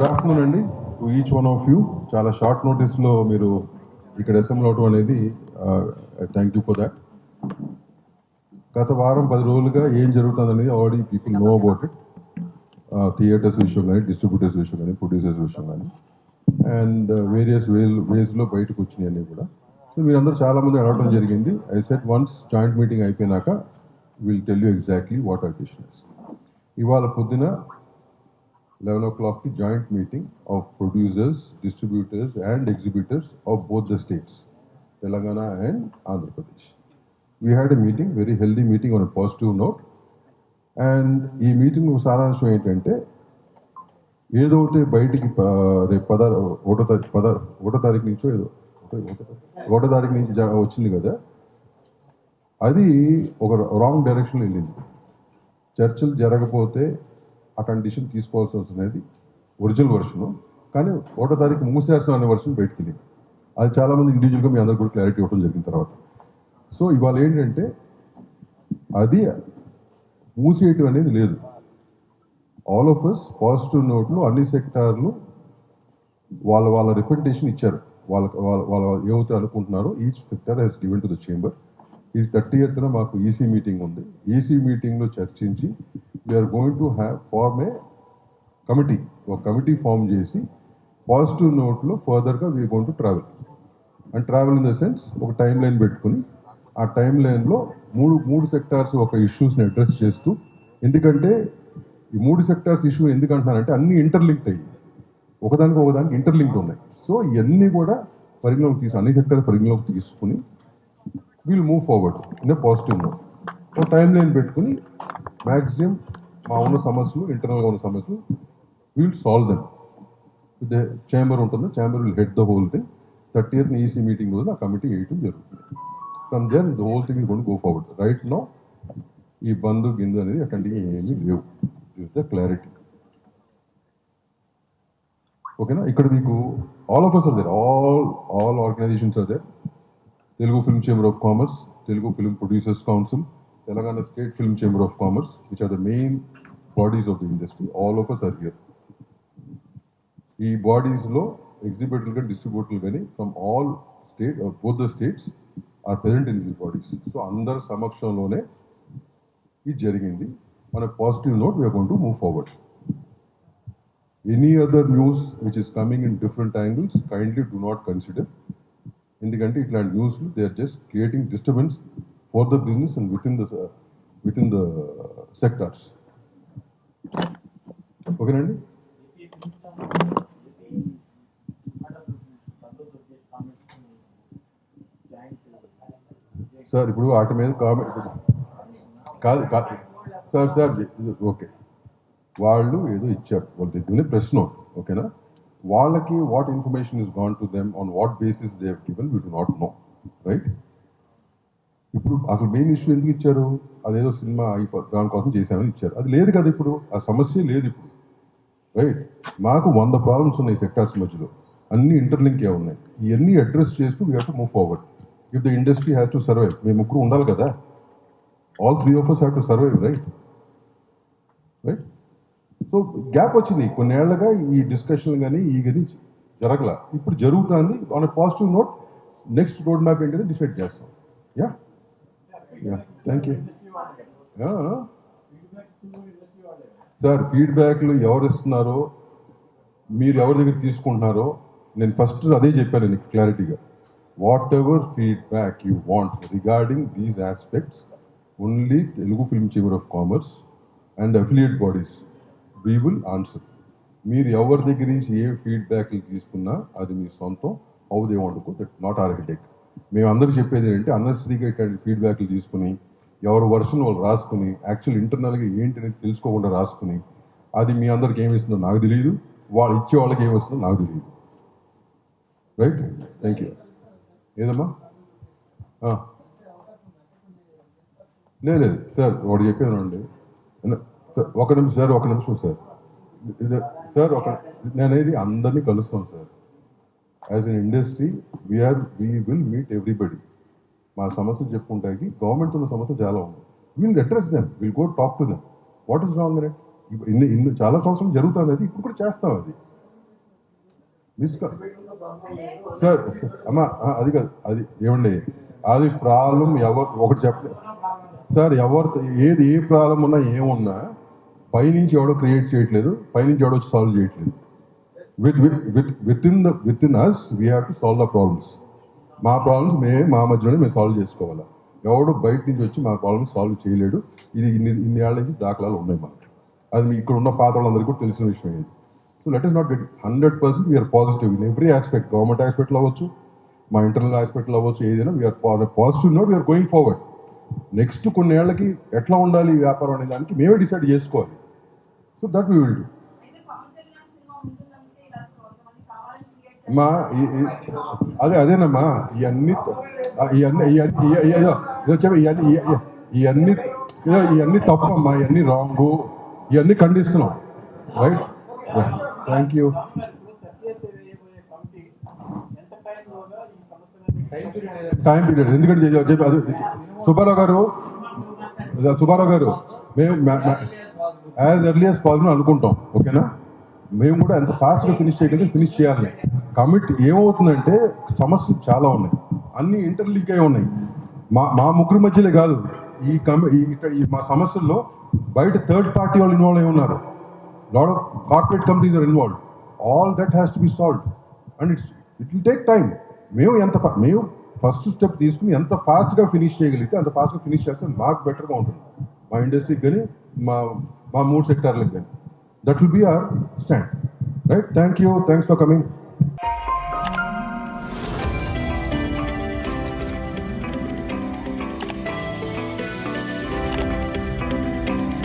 Good afternoon అండి. To each one of you చాలా short నోటీస్లో మీరు ఇక్కడ అసెంబ్లీ అవటం అనేది థ్యాంక్ యూ ఫర్ దాట్ గత వారం పది రోజులుగా ఏం జరుగుతుంది అనేది already people know about it theatres విషయం కానీ డిస్ట్రిబ్యూటర్స్ విషయం కానీ ప్రొడ్యూసర్స్ విషయం కానీ అండ్ వేరియస్ వే వేస్లో బయటకు వచ్చినాయి అన్నీ కూడా. సో మీరందరూ చాలా మంది అడగడం జరిగింది. I set once joint meeting అయిపోయినాక will tell you exactly what are decisions ఇవాళ పొద్దున లెవెన్ ఓ క్లాక్కి joint meeting of producers distributors and exhibitors of both the states Telangana and Andhra Pradesh we had a meeting very healthy meeting on positive note and ఈ meeting సారాంశం ఏంటంటే ఏదో ఒకటి బయటికి రేపు పదహారు ఒకటో తారీఖు పదహారు ఒకటో తారీఖు నుంచో ఏదో ఒకటో- తారీఖు నుంచి జ- వచ్చింది కదా అది ఒక రాంగ్ డైరెక్షన్లో వెళ్ళింది. చర్చలు జరగపోతే ఆ డిసిషన్ తీసుకోవాల్సి వస్తున్నది ఒరిజినల్ వర్షను కానీ ఒకటో తారీఖు మూసేస్తాం అనే వర్షన్ బయటకు వెళ్ళింది. అది చాలామంది ఇండివిజువల్గా మీ అందరు కూడా క్లారిటీ ఇవ్వడం జరిగిన తర్వాత. సో ఇవాళ ఏంటంటే అది మూసేయటం అనేది లేదు. ఆల్ ఆఫ్ అస్ పాజిటివ్ నోట్లు అన్ని సెక్టార్లు వాళ్ళ వాళ్ళ రిప్రజెంటేషన్ ఇచ్చారు. వాళ్ళ వాళ్ళ వాళ్ళ ఏవైతే అనుకుంటున్నారో each sector has given to the chamber ఈ థర్టీ ఎత్న మాకు ఈసీ మీటింగ్ ఉంది. ఈసీ మీటింగ్లో చర్చించి we're going to have form a committee ఒక కమిటీ ఫామ్ చేసి పాజిటివ్ నోట్లో ఫర్దర్గా we going to travel and travel in the sense ఒక టైం లైన్ పెట్టుకుని ఆ టైం లైన్లో మూడు మూడు సెక్టార్స్ ఒక ఇష్యూస్ని అడ్రస్ చేస్తూ ఎందుకంటే ఈ మూడు సెక్టార్స్ ఇష్యూ ఎందుకు అంటున్నానంటే అన్ని ఇంటర్లింక్డ్ అయ్యి ఒకదానికి ఒకదానికి ఇంటర్లింక్డ్ ఉన్నాయి. సో ఇవన్నీ కూడా పరిగణలోకి తీసు అన్ని సెక్టార్స్ పరిగణలోకి తీసుకుని will move forward in positive mode ఒక టైం లైన్ పెట్టుకుని మ్యాక్సిమం మా ఉన్న సమస్యలు ఇంటర్నల్గా ఉన్న సమస్యలు we'll solve them with chamber ఉంటుంది chamber will head the whole thing thirty year EC meeting రోజు ఆ కమిటీ వేయటం జరుగుతుంది. From there the whole thing gonna go forward right no ఈ బంధు గిందు అనేది అట్లాంటివి ఏమీ లేవు. ఇస్ ద క్లారిటీ ఓకేనా ఇక్కడ మీకు all of us are there all all organisations are there Telugu film chamber of commerce Telugu film producers council Telangana state film chamber of commerce which are the main bodies of the industry all of us are here ఈ బాడీస్లో ఎగ్జిబిటర్లు కానీ డిస్ట్రిబ్యూటర్లు కానీ from all state both the states are present in these bodies so అందరి సమక్షంలోనే ఇది జరిగింది. మన positive note we're gonna to move forward any other news which is coming in different angles kindly do not consider ఎందుకంటే ఇట్లాంటి న్యూస్లు they are just creating disturbance for the business and with in the with in the sectors ఓకేనండి? Sir ఇప్పుడు వాటి మీద comment కాదు కాదు sir sir okay. వాళ్ళు ఏదో ఇచ్చారు వాళ్ళ దగ్గరనే ప్రశ్న నోట్ ఓకేనా? వాళ్ళకి what information is gone to them on what basis they given we do not know right ఇప్పుడు అసలు మెయిన్ ఇష్యూ ఎందుకు ఇచ్చారు? అదేదో సినిమా దానికోసం చేశామని ఇచ్చారు. అది లేదు కదా ఇప్పుడు ఆ సమస్య లేదు ఇప్పుడు రైట్ మాకు వంద ప్రాబ్లమ్స్ ఉన్నాయి సెక్టార్స్ మధ్యలో అన్ని ఇంటర్లింకే ఉన్నాయి. ఇవన్నీ అడ్రస్ చేస్తూ we have to move forward if the industry has to survive మేము ముగ్గురు ఉండాలి కదా? All three of us have to survive right right so gap వచ్చింది. కొన్నేళ్ళుగా ఈ డిస్కషన్ కానీ ఈ కానీ జరగల. ఇప్పుడు జరుగుతుంది. On positive note next roadmap ఏంటంటే డిసైడ్ చేస్తాం. Yeah yeah thank you sir ఫీడ్బ్యాక్లు ఎవరు ఇస్తున్నారో మీరు ఎవరి దగ్గర తీసుకుంటున్నారో నేను ఫస్ట్ అదే చెప్పాను నీకు క్లారిటీగా whatever feedback you want regarding these aspects only Telugu film chamber of commerce and affiliate bodies we will answer మీరు ఎవరి దగ్గర నుంచి ఏ ఫీడ్బ్యాక్లు తీసుకున్నా అది మీ సొంతం. అవుదే వండుకో దట్ నాట్ ఆర్ హెడేక్ మేము అందరూ చెప్పేది ఏంటంటే అన్నెసరీగా ఇట్లాంటి ఫీడ్బ్యాక్లు తీసుకుని ఎవరు వర్షన్ వాళ్ళు రాసుకుని యాక్చువల్ ఇంటర్నల్గా ఏంటి అనేది తెలుసుకోకుండా రాసుకుని అది మీ అందరికి ఏమి ఇస్తుందో నాకు తెలియదు. వాళ్ళు ఇచ్చే వాళ్ళకి ఏమిస్తుందో నాకు తెలియదు. రైట్ థ్యాంక్ యూ ఏదమ్మా? లేదు లేదు. సార్ వాడు చెప్పానండి సార్ ఒక నిమిషం సార్ ఒక నిమిషం సార్. సార్ ఒక నేనేది అందరినీ కలుస్తాం sir. As an industry we are we will meet everybody మా సమస్య చెప్పుకుంటాకి గవర్నమెంట్ ఉన్న సమస్య చాలా ఉంది. We'll address them will go talk to them what is wrong ఇన్ని ఇన్ని చాలా సంవత్సరం జరుగుతుంది అది. ఇప్పుడు కూడా చేస్తాం అది. మిస్ సార్ సార్, అమ్మా అది కాదు అది ఏమండి? అది ప్రాబ్లం ఎవరు ఒకటి చెప్పలేదు సార్ ఎవరు ఏది ఏ ప్రాబ్లం ఉన్నా ఏమున్నా పైనుంచి ఎవడో క్రియేట్ చేయట్లేదు పైనుంచి ఎవడో వచ్చి సాల్వ్ చేయట్లేదు. With with with in the with in us we have to solve the problems మా ప్రాబ్లమ్స్ మే మా మధ్యలోనే మేము సాల్వ్ చేసుకోవాలా? ఎవడు బయట నుంచి వచ్చి మా ప్రాబ్లమ్స్ సాల్వ్ చేయలేడు. ఇది ఇన్ని ఇన్ని ఏళ్ళ నుంచి దాఖలాలు ఉన్నాయి మనకి. అది మీ ఇక్కడ ఉన్న పాత వాళ్ళందరికీ కూడా తెలిసిన విషయం ఇది. So let is not get hundred percent we are positive in every aspect government ఆస్పెక్ట్లో అవ్వచ్చు మా ఇంటర్నల్ ఆస్పెక్ట్లో అవ్వచ్చు ఏదైనా we are positive note we are going forward next కొన్ని ఏళ్ళకి ఎట్లా ఉండాలి ఈ వ్యాపారం అనే దానికి మేమే డిసైడ్ చేసుకోవాలి. So that we will do మా అదే అదేనమ్మా ఇవన్నీ ఇవన్నీ ఇవన్నీ ఇవన్నీ తప్పమ్మా ఇవన్నీ రాంగు ఇవన్నీ ఖండిస్తున్నాం. Right thank you time period ఎందుకంటే సుబ్బారావు గారు సుబ్బారావు గారు మేము యాజ్ ఎర్లీ యాజ్ పాసిబుల్ అనుకుంటాం ఓకేనా? మేము కూడా ఎంత ఫాస్ట్గా ఫినిష్ చేయగలిగితే ఫినిష్ చేయాలి. కమిట్ ఏమవుతుందంటే సమస్యలు చాలా ఉన్నాయి. అన్ని ఇంటర్లింక్ అయి ఉన్నాయి. మా మా ముగ్గురు మధ్యలే కాదు. ఈ కమి ఈ ఈ మా సమస్యల్లో బయట థర్డ్ పార్టీ వాళ్ళు ఇన్వాల్వ్ అయి ఉన్నారు. Lot of corporate companies are involve all that has to be solve and it's it will take time మేము ఎంత మేము ఫస్ట్ స్టెప్ తీసుకుని ఎంత ఫాస్ట్గా ఫినిష్ చేయగలిగితే అంత ఫాస్ట్గా ఫినిష్ చేస్తే మాకు బెటర్గా ఉంటుంది. మా ఇండస్ట్రీకి కానీ మా మా మూడు సెక్టార్లకు కానీ that will be our stand right thank you thanks for coming